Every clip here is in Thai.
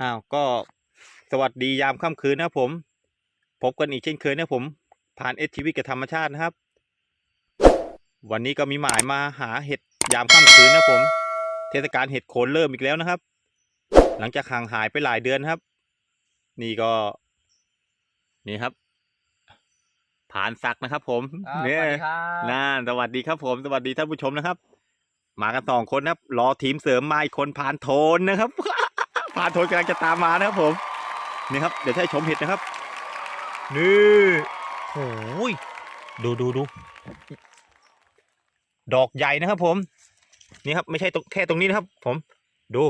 อ้าวก็สวัสดียามค่ำคืนนะครับผม พบกันอีกเช่นเคยนะครับผม ผ่านเอทีวีกับธรรมชาตินะครับ วันนี้ก็มีหมายมาหาเห็ดยามค่ำคืนนะครับผม เทศกาลเห็ดโคนเริ่มอีกแล้วนะครับ หลังจากห่างหายไปหลายเดือนนะครับ นี่ก็ นี่ครับ ผ่านศักดิ์นะครับ ผมอ่าสเนี่วัยสดีครับน่าสวัสดีครับ ผมสวัสดีท่านผู้ชมนะครับ มากันสองคนนะครับ รอทีมเสริมมาอีกคนผ่านโทนนะครับ ผ่านโทนกำลังจะตามมานะครับผม นี่ครับ เดี๋ยวให้ชมเห็ดนะครับ นี่โอ้ยดูดูดู ดอกใหญ่นะครับผม นี่ครับ ไม่ใช่ตรงแค่ตรงนี้นะครับ ผม ดู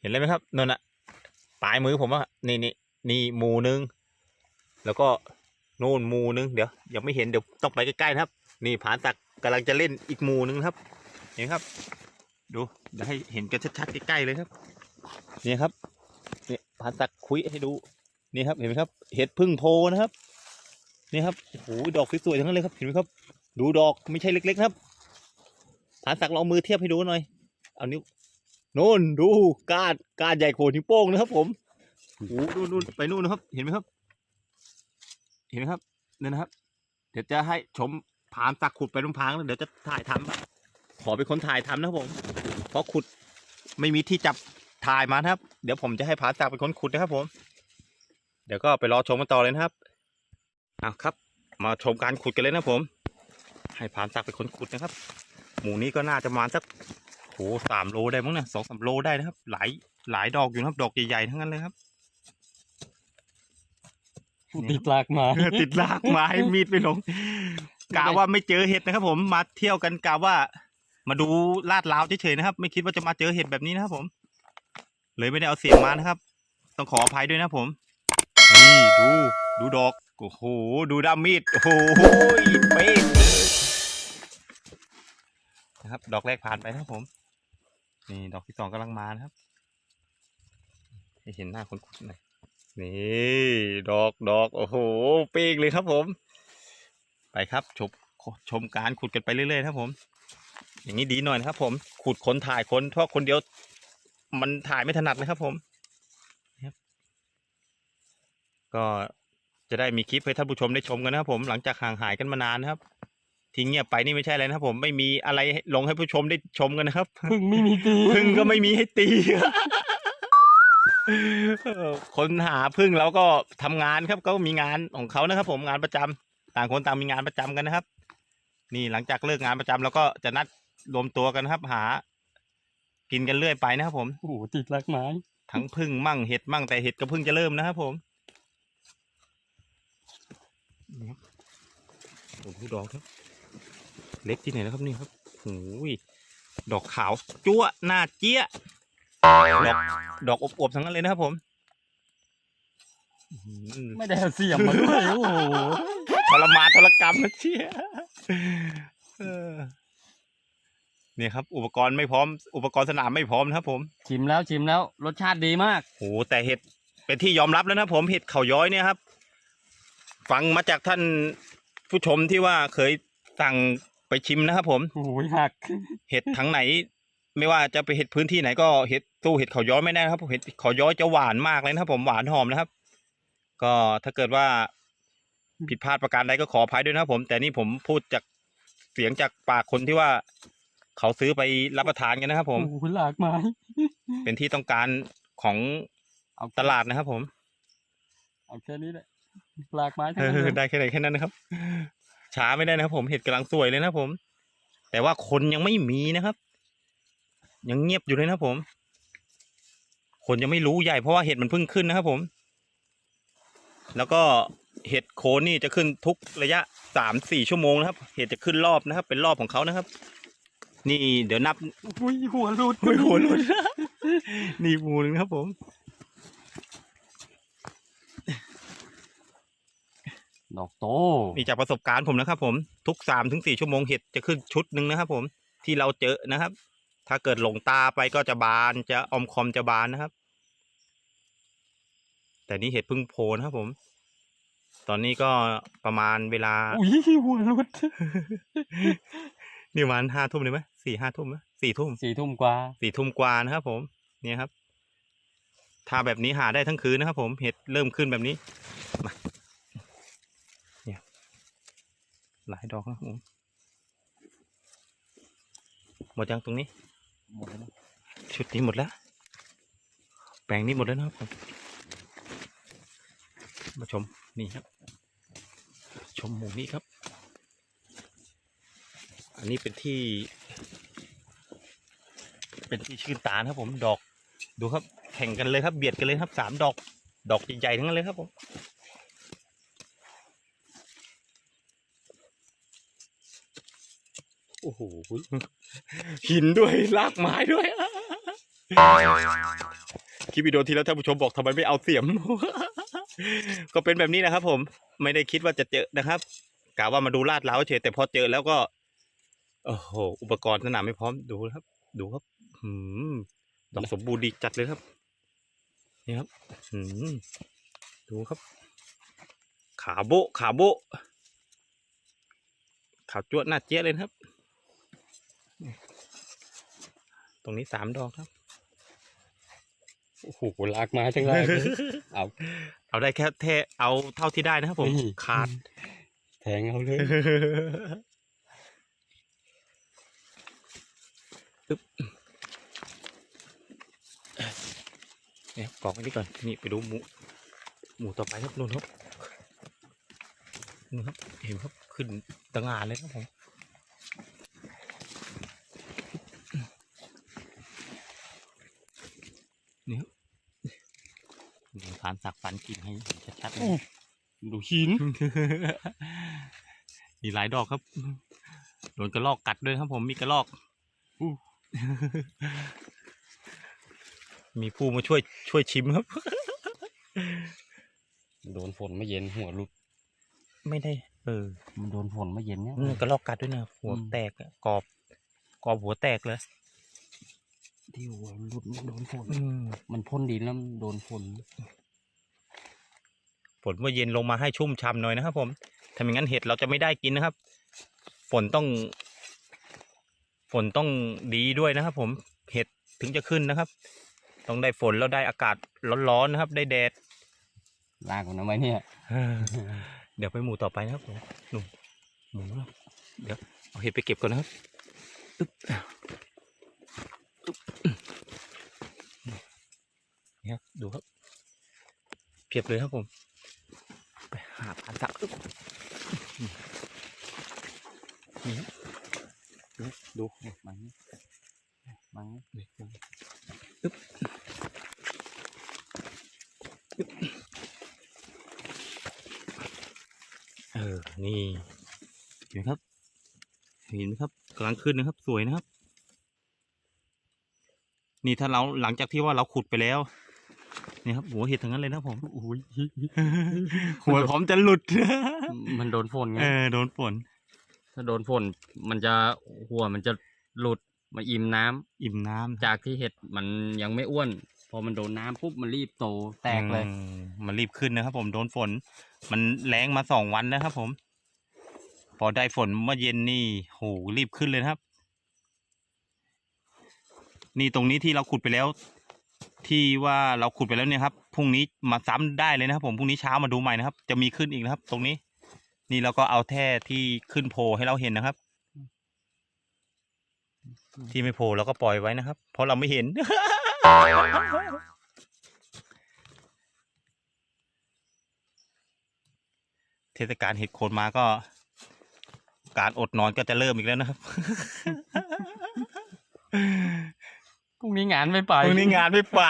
เห็นเลยไหมครับนั่นน่ะปลายมือผมอะนี่นี่นี่หมูหนึง แล้วก็นู่นหมูหนึง เดี๋ยวยังไม่เห็นเดี๋ยวต้องไปใกล้ๆนะครับ นี่ผานตักกำลังจะเล่นอีกหมูหนึงครับ เห็นครับ ดูเดี๋ยวให้เห็นกันชัดๆใกล้ๆเลยครับ นี่ครับนี่ผานตักคุยให้ดูนี่ครับเห็นไหมครับ เห็ดพึ่งโพนะครับนี่ครับโอ้โหดอกสวยๆทั้งนั้นเลยครับเห็นไหมครับ ดูดอกไม่ใช่เล็ก ๆ ครับผานตักลองมือเทียบให้ดูหน่อย เอานิ้วโน่นดูก้านก้านใหญ่โขนนิ้วโป้งนะครับผมโอ้โหนู่นนู่นไปนู่นนะครับ เห็นไหมครับ เห็นไหมครับเนี่ยนะครับ เดี๋ยวจะให้ชมผานตักขุดไปลุงพางแล้วเดี๋ยวจะถ่ายทำขอเป็นคนถ่ายทำนะครับผมเพราะขุดไม่มีที่จับ ถ่ายมานะครับ เดี๋ยวผมจะให้ผานตักเป็นคนขุดนะครับผม เดี๋ยวก็ไปรอชมกันต่อเลยนะครับอะครับ มาชมการขุดกันเลยนะครับผม ให้ผานตักเป็นคนขุดนะครับ หมูนี้ก็น่าจะประมาณสักโหสามโลได้มั้งเนี่ยสองสามโลได้นะครับ หลายหลายดอกอยู่นะครับ ดอกใหญ่ๆทั้งนั้นเลยครับ ติดหลากหมา ติดลากไม้มีดไม่ลงกะว่าไม่เจอเห็ดนะครับ ผมมาเที่ยวกันกะว่า มาดูลาดลาวเฉยๆนะครับ ไม่คิดว่าจะมาเจอเห็ดแบบนี้นะครับผม เลยไม่ได้เอาเสียงมานะครับ ต้องขออภัยด้วยนะผม นี่ดู ดูดอก โอ้โห ดูด้ามมีด โอ้โหเป๊ะนะครับ ดอกแรกผ่านไปนะครับผม นี่ดอกที่สองกำลังมานะครับให้เห็นหน้าคนขุดหน่อย นี่ดอกดอก โอ้โหป๊กเลยครับผม ไปครับชมชมการขุดกันไปเรื่อยๆครับผม อย่างนี้ดีหน่อยนะครับผม ขุดคนถ่ายคนเพราะคนเดียว มันถ่ายไม่ถนัดนะครับผมนะครับก็จะได้มีคลิปให้ท่านผู้ชมได้ชมกันนะครับผมหลังจากห่างหายกันมานานนะครับที่เงียบไปนี่ไม่ใช่อะไรนะครับผมไม่มีอะไรให้ลงให้ผู้ชมได้ชมกันนะครับพึ่งไม่มีตีพึ่งก็ไม่มีให้ตีเออคนหาพึ่งแล้วก็ทำงานครับก็มีงานของเขานะครับ ผมงานประจำต่างคนต่างมีงานประจำกันนะครับ นี่หลังจากเลิกงานประจำแล้วก็จะนัดรวมตัวกันนะครับ หา กินกันเรื่อยไปนะครับผม โอ้โหติดหลากไม้ทั้งพึ่งมั่งเห็ดมั่งแต่เห็ดก็เพิ่งจะเริ่มนะครับผมนี่ครับโอ้โหดอกครับ เล็กที่ไหนนะครับนี่ครับโอ้ยดอกขาวจั๊วหน้าเจี๊ยะดอกดอกอบๆทั้งนั้นเลยนะครับผมอื้อหือไม่ได้เอาเสียมมาด้วยโอ้โหทรมานทรกรรมนะเชี่ยเออเนี่ยครับ อุปกรณ์ไม่พร้อม อุปกรณ์สนามไม่พร้อมนะครับผม ชิมแล้วชิมแล้วรสชาติดีมากโหแต่เห็ดเป็นที่ยอมรับแล้วนะครับผมเห็ดเขาย้อยเนี่ยครับ ฟังมาจากท่านผู้ชมที่ว่าเคยสั่งไปชิมนะครับผมโอ้โหหักเห็ดทั้งไหน ไม่ว่าจะไปเห็ดพื้นที่ไหนก็เห็ดตู้เห็ดเขาย้อยไม่ได้นะครับเห็ดเขาย้อยจะหวานมากเลยนะครับ ผมหวานหอมนะครับ ก็ถ้าเกิดว่าผิดพลาดประการใดก็ขออภัยด้วยนะครับผม แต่นี่ผมพูดจากเสียงจากปากคนที่ว่า เขาซื้อไปรับประทานกันนะครับ ผมโอ้โหหลากไม้เป็นที่ต้องการของเอาตลาดนะครับ ผมเอาแค่นี้แหละหลากไม้ทั้งเอนั้นอเลยได้แค่ไหนแค่นั้นนะครับ ช้าไม่ได้นะครับ ผมเห็ดกำลังสวยเลยนะครับผม แต่ว่าคนยังไม่มีนะครับ ยังเงียบอยู่เลยนะครับผม คนยังไม่รู้ใหญ่เพราะว่าเห็ดมันเพิ่งขึ้นนะครับ ผม แล้วก็เห็ดโคนนี่จะขึ้นทุกระยะสามสี่ชั่วโมงนะครับ เห็ดจะขึ้นรอบนะครับ เป็นรอบของเขานะครับ นี่เดี๋ยวนับอุ้ยหัวหลุดไม่หัวหลุด นี่หมูหนึงครับผม ดอกโต นี่จากประสบการณ์ผมนะครับ ผมทุกสามถึงสี่ชั่วโมงเห็ดจะขึ้นชุดหนึ่งนะครับ ผมที่เราเจอนะครับ ถ้าเกิดหลงตาไปก็จะบานจะอมคอมจะบานนะครับ แต่นี่เห็ดพึ่งโพนนะครับผม ตอนนี้ก็ประมาณเวลาอุ้ยหัวหลุด นี่ประมาณห้าทุ่มเลยไหม สี่ห้าทุ่มไหมสี่ทุ่มสี่ทุ่มกว่าสี่ทุ่มกว่านะครับผมเนี่ยครับถ้าแบบนี้หาได้ทั้งคืนนะครับ ผมเห็ดเริ่มขึ้นแบบนี้มาเนี่ยหลายดอกนะครับผมหมดยังตรงนี้หมดแล้วนะชุดนี้หมดแล้ว แปลงนี้หมดแล้วนะครับผมมาชมนี่ครับ ชมหมูนี้ครับ อันนี้เป็นที่ เป็นที่ชื่นตานะครับ ผมดอก ดูครับ แข่งกันเลยครับ เบียดกันเลยครับสามดอก ดอกใหญ่ๆทั้งนั้นเลยครับผมโอ้โหหินด้วยลากไม้ด้วยคลิปวิดีโอที่แล้วท่านผู้ชมบอกทำไมไม่เอาเสียม ก็เป็นแบบนี้นะครับ ผม ไม่ได้คิดว่าจะเจอนะครับกะว่ามาดูลาดเล้าเฉยแต่พอเจอแล้วก็โอ้โหอุปกรณ์สนามไม่พร้อมดูครับ ดูครับ ดอกสมบูรณ์ดีจัดเลยครับ นี่ครับหืมดูครับ ขาโบะขาโบะขาวจ้วดหน้าเจี๊ยะเลยนะครับ ตรงนี้สามดอกครับโอ้โหลากไม้ทั้งแรกเลยเอาเอาได้แค่แท่เอาเท่าที่ได้นะครับผมนี่ขาด แทงเอาเลยปึ๊บ เนี่ยกอกไว้นี่ก่อนนี่ไปดูหมูหมูต่อไปครับนู่นครับนู่นครับเห็นครับขึ้นตะงานเลยครับผมนี่ครับนี่ผ่านสักฟันกินให้ชัดๆเลยดูหิน มีหลายดอกครับ โดนกระลอกกัดด้วยครับผมมีกระลอกอู้ มีผู้มาช่วยช่วยชิมครับ โดนฝนไม่เย็นหัวหลุดไม่ได้ เออมันโดนฝนไม่เย็นเนี่ยอืมกระลอกกัดด้วยนะหัวอืม แตกอะกรอบกรอบหัวแตกเลยที่หัวหลุดมันโดนฝน อืมมันพ่นดินแล้วมันโดนฝนฝนเมื่อเย็นลงมาให้ชุ่มช่ำหน่อยนะครับผมถ้าไม่งั้นเห็ดเราจะไม่ได้กินนะครับ ฝนต้อง ฝนต้องดีด้วยนะครับผมเห็ดถึงจะขึ้นนะครับ ต้องได้ฝนแล้วได้อากาศร้อนๆนะครับ ได้แดดลากมันทำไมเนี่ย เดี๋ยวไปหมู่ต่อไปนะครับผมหนุ่มหมูนะครับเดี๋ยวเอาเห็ดไปเก็บก่อนนะครับอึ๊บอึ๊บนี่ครับดูครับเพียบเลยครับผม ไปหาปลาสักอึ๊บนี่ครับดูดูเนี่ยมันนี่มันนี่ นี่อึ๊บอึ๊บเออ นี่เห็นไหมครับ เห็นไหมครับกำลังขึ้นนะครับ สวยนะครับ นี่ถ้าเราหลังจากที่ว่าเราขุดไปแล้วนี่ครับหัวเห็ดทั้งนั้นเลยนะครับผมโอ้ยหัวพร้อมจะหลุด มันโดนฝนไงเออโดนฝนถ้าโดนฝนมันจะหัวมันจะหลุดมาอิ่มน้ำอิ่มน้ำจากที่เห็ดมันยังไม่อ้วน พอมันโดนน้ำปุ๊บมันรีบโตแตกเลยอืมมันรีบขึ้นนะครับ ผมโดนฝน มันแรงมาสองวันนะครับผม พอได้ฝนเมื่อเย็นนี่โหรีบขึ้นเลยครับ นี่ตรงนี้ที่เราขุดไปแล้ว ที่ว่าเราขุดไปแล้วเนี่ยครับพรุ่งนี้มาซ้ำได้เลยนะครับ ผมพรุ่งนี้เช้ามาดูใหม่นะครับ จะมีขึ้นอีกนะครับ ตรงนี้ นี่เราก็เอาแท่ที่ขึ้นโผล่ให้เราเห็นนะครับ ที่ไม่โผล่เราก็ปล่อยไว้นะครับ เพราะเราไม่เห็นเทศกาลเห็ดโคนมาก็ การอดนอนก็จะเริ่มอีกแล้วนะครับพรุ่งนี้งานไม่ไปพรุ่งนี้งานไม่ไป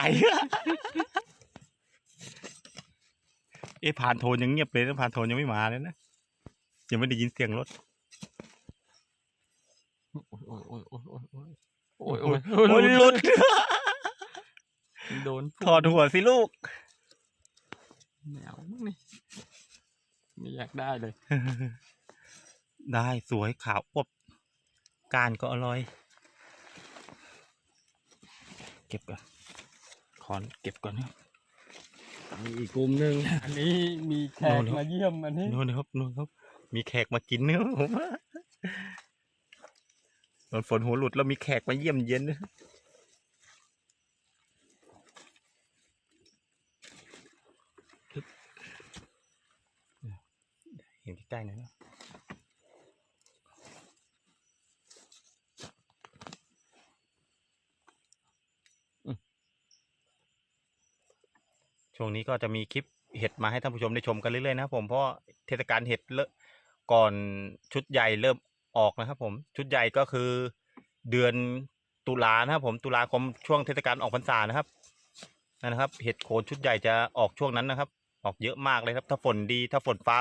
เอ๊ะผ่านโทนยังเงียบเลยนะผ่านโทนยังไม่มาเลยนะยังไม่ได้ยินเสียงรถโอ้ยโอ้ยโอ้ยโอ้ยโอ้ยโอ้ยโอ้ยโอ้ยหลุดโดนถอดหัวสิลูกแมวมั้งนี่ไม่อยากได้เลย ได้สวยขาวอบกานก็อร่อย เก็บก่อนขอนเก็บก่อนครับมีอีกกลุ่มหนึ่งอันนี้มีแขกมาเยี่ยมอันนี้นู่นครับนู่นครับ มีแขกมากินเนื้อผมตอนฝนหัวหลุดแล้วมีแขกมาเยี่ยมเย็นเห็นใกล้ๆหนนะ ช่วงนี้ก็จะมีคลิปเห็ดมาให้ท่านผู้ชมได้ชมกันเรื่อยๆนะครับผมเพราะเทศกาลเห็ดเริ่มก่อนชุดใหญ่เริ่มออกนะครับ ผมชุดใหญ่ก็คือเดือนตุลานะครับ ผมตุลาคมช่วงเทศกาลออกพรรษานะครับนั่นนะครับ เห็ดโคนชุดใหญ่จะออกช่วงนั้นนะครับ ออกเยอะมากเลยครับ ถ้าฝนดี ถ้าฝนฟ้า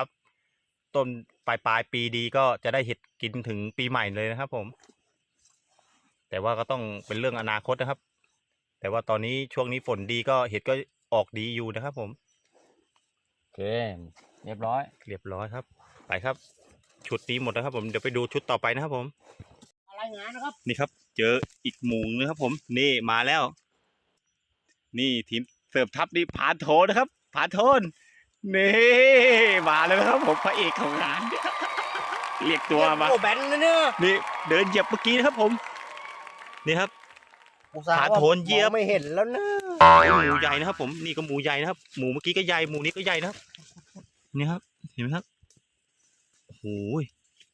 ต้นปลายปลายปีดีก็จะได้เห็ดกินถึงปีใหม่เลยนะครับ ผม แต่ว่าก็ต้องเป็นเรื่องอนาคตนะครับ แต่ว่าตอนนี้ช่วงนี้ฝนดีก็เห็ดก็ ออกดีอยู่นะครับ ผมโอเค เรียบร้อย เรียบร้อยครับ ไปครับ ชุดนี้หมดแล้วครับ ผมเดี๋ยวไปดูชุดต่อไปนะครับ ผมอะไรงานนะครับ นี่ครับ เจออีกหมูนึงครับ ผม นี่มาแล้ว นี่ทีมเสิร์ฟทัพนี่ผาโทนนะครับผาโทนนี่มาแล้วนะครับ ผมพระเอกของงานเรียกตัวมาโอ้แบนนะเนี่ยนี่เดินเหยียบเมื่อกี้นะครับ ผม นี่ครับอุตส่าห์ขาโถนเหยียบมองไม่เห็นแล้วนะ หมูใหญ่นะครับ ผมนี่ก็หมูใหญ่นะครับ หมูเมื่อกี้ก็ใหญ่หมูนี้ก็ใหญ่นะครับนี่ครับ เห็นไหมครับโอ้โห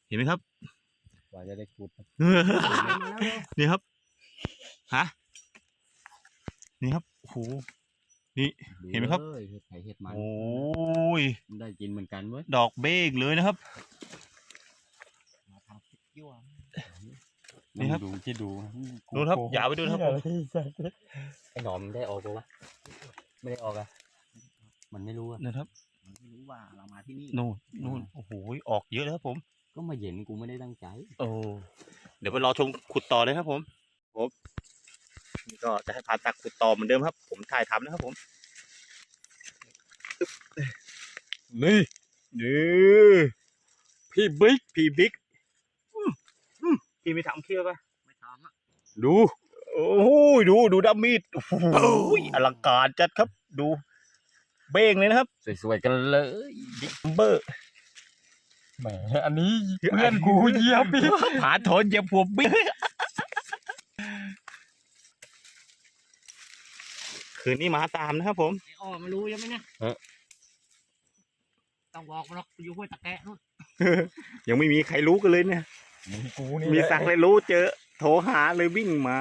เห็นไหมครับกว่าจะได้ขุดนี่ครับฮะนี่ครับโอ้โหเห็นไหมครับดูเลยเห็ดไข่เห็ดมันโอ้ยได้กินเหมือนกันเว้ยดอกเบ้งเลยนะครับ นี่ครับ ดูที่ดูดูครับอย่าเอาไปดูนะครับผมไอ้หนอมได้ออกปะวะไม่ได้ออกอะมันไม่รู้อะนะครับไม่รู้ว่าเรามาที่นี่นู่นนู่นโอ้โหออกเยอะแล้วครับผม ก็มาเห็นกูไม่ได้ตั้งใจโอ้เดี๋ยวไปรอชมขุดต่อเลยครับผมผมนี่ก็จะให้พานตักขุดต่อเหมือนเดิมครับ ผมถ่ายทำนะครับผมอึ๊บนี่นี่พี่บิ๊กพี่บิ๊กอืมอืม พี่ไม่ทำเคี้ยวปะไม่ทำอะดูโอ้โหดูดูดามีดโอ้โหอลังการจัดครับ ดู เบ้งเลยนะครับ สวยๆกันเลยบิ๊กเบอร์แหมอันนี้เพื่อนกูเหยียบอีกผาโถนเหยียบหัวบิ๊กคืนนี้มาตามนะครับผมไอ้อ้อไม่รู้ยังไหมเนี่ยเออต้องบอกหรอกอยู่ห้วยตะแกะนู่นยังไม่มีใครรู้กันเลยเนี่ย มีกูนี่มีสักเลยรู้เจอ โทรหาเลยวิ่งมา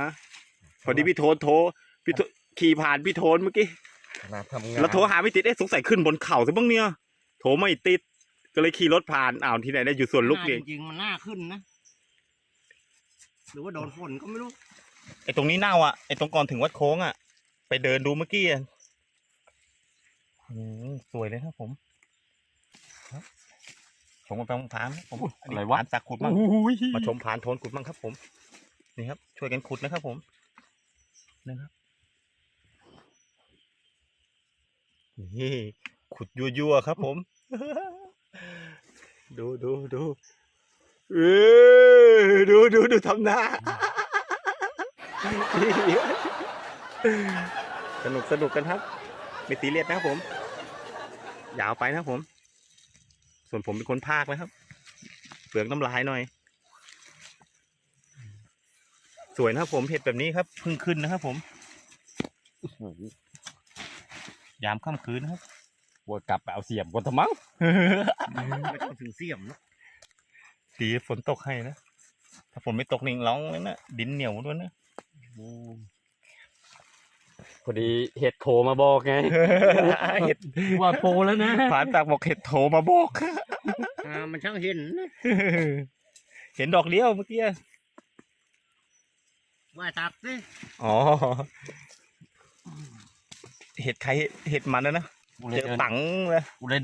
พอดีพี่โทนโทรพี่โทขี่ผ่านพี่โทนเมื่อกี้ขนาดทำงานแล้วโทรหาไม่ติดเอ๊ะสงสัยขึ้นบนเขาซะบ้างเนี่ยโทรไม่ติด ก็เลยขี่รถผ่านอ้าวที่ไหนได้อยู่สวนลุกหน้าเองจริงๆมันหน้าขึ้นนะหรือว่าโดนฝนก็ไม่รู้ไอ้ตรงนี้เน่าอะไอ้ตรงก่อนถึงวัดโค้งอะ ไปเดินดูเมื่อกี้อะอืมสวยเลยครับผมครับ ผมมาฟังผานผมอันนี้ผานสักขุดมั่งอุ้ยมาชมผานโทนขุดมั่งครับ ผม นี่ครับ ช่วยกันขุดนะครับ ผมนะครับนี่ขุดยั่วๆครับ ผม ดูดูดูเออดูดูดูทำหน้าสนุกสนุกกันครับ ไม่ตีเลียดนะครับผม ยาวไปนะครับผม ส่วนผมเป็นคนภาคนะครับ เปลืองน้ำลายหน่อย สวยนะครับผมเห็ดแบบนี้ครับเพิ่งขึ้นนะครับผมยามค่ำคืนนะครับวกลับไปเอาเสียบกนทำมั้งไม่ต้องถึงเสียมเนอะดีฝนตกให้นะ ถ้าฝนไม่ตกนิ่งร้องเลยนะดินเหนียวด้วยนะ พอดีเห็ดโทรมาบอกไง เห็ดว่าโทรแล้วนะผ่านตากบอกเห็ดโทรมาบอกอ่ามันช่างเห็นนะเห็นดอกเลี้ยวเมื่อกี้ว่าตักสิอ๋อ เห็ดใครเห็ดมันนะนะกูเลเจยอเดินปังเลยกูเลย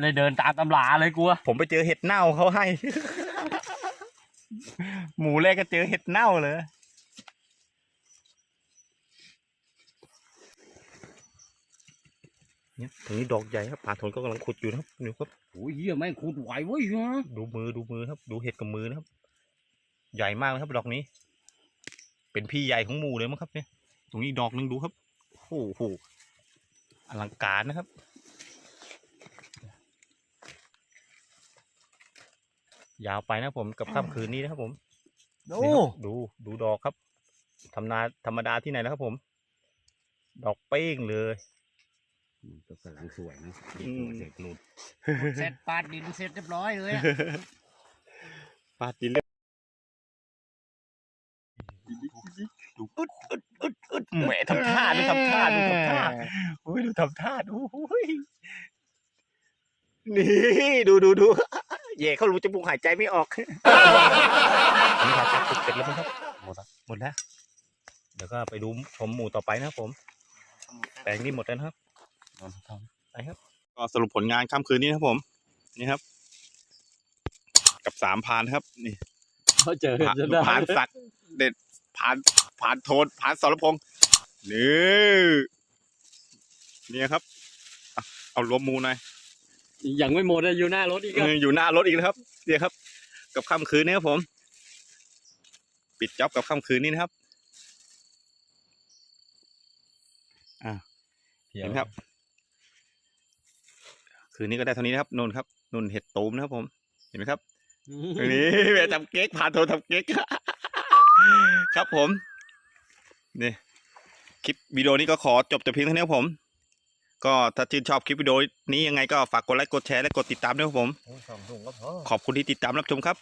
เลยเดินตามตำราเลยกูอะผมไปเจอเห็ดเน่าเขาให้ หมูแรกก็เจอเห็ดเน่าเลย เนี่ยตรงนี้ดอกใหญ่ครับผาทนก็กำลังขุดอยู่นะครับดูครับโอ้ยเหี้ยไม่งขุดไหวเว้ยฮะดูมือดูมือครับ ดูเห็ดกับมือนะครับ ใหญ่มากนะครับ ดอกนี้ เป็นพี่ใหญ่ของหมู่เลยมั้งครับ เนี่ย ตรงนี้ดอกหนึงดูครับโอ้โหอลังการนะครับยาวไปนะครับผมกับค่ำคืนนี้นะครับผม ดูนี่ครับดูดูดอกครับทำนาธรรมดาที่ไหนนะครับผม ดอกเป้งเลย มันก็กำลังสวยนะอืมเด็กหลุดเสร็จปาดดินเสร็จเรียบร้อยเลยอะปาดดินเลยแหมทำท่าดูทำท่าดูทำท่าโอ้ยดูทำท่าดูโอ้ยนี่ดูดูดูเย่เขารู้จมูกหายใจไม่ออกนี่ครับเสร็จแล้วมั้งครับหมดละหมดแล้วเดี๋ยวก็ไปดูชมหมู่ต่อไปนะครับผมแปลงนี้หมดแล้วนะครับนอนท ไปครับ ก็สรุปผลงานค่ำคืนนี้นะครับผม นี่ครับ กับสามพานครับ นี่ำเขาเจอผ่านจนได้ผ่านสักดิ์เด็ดผ่านผ่านโทนผ่านสรพงษ์นี่เนี่ยครับอะเอารวมหมูหน่อยยังไม่หมดเลยอยู่หน้ารถอีกอะเอออยู่หน้ารถอีกแล้วครับเนี่ยครับ กับค่ำคืนนี้ครับผม ปิดจ็อบกับค่ำคืนนี้นะครับเห็นไหมครับ คืนนี้ก็ได้เท่านี้นะครับนนครับนนเห็ดตูมนะครับผม เห็นไหมครับนี่แม่ทำเก๊กผ่านโทรทำเก๊กครับผมนี่คลิปวิดีโอนี้ก็ขอจบแต่เพียงเท่านี้ครับผม ก็ถ้าชื่นชอบคลิปวิดีโอนี้ยังไงก็ฝากกดไลค์กดแชร์และกดติดตามด้วยครับผมโอ้ยสองถุงก็พอขอบคุณที่ติดตามรับชมครับ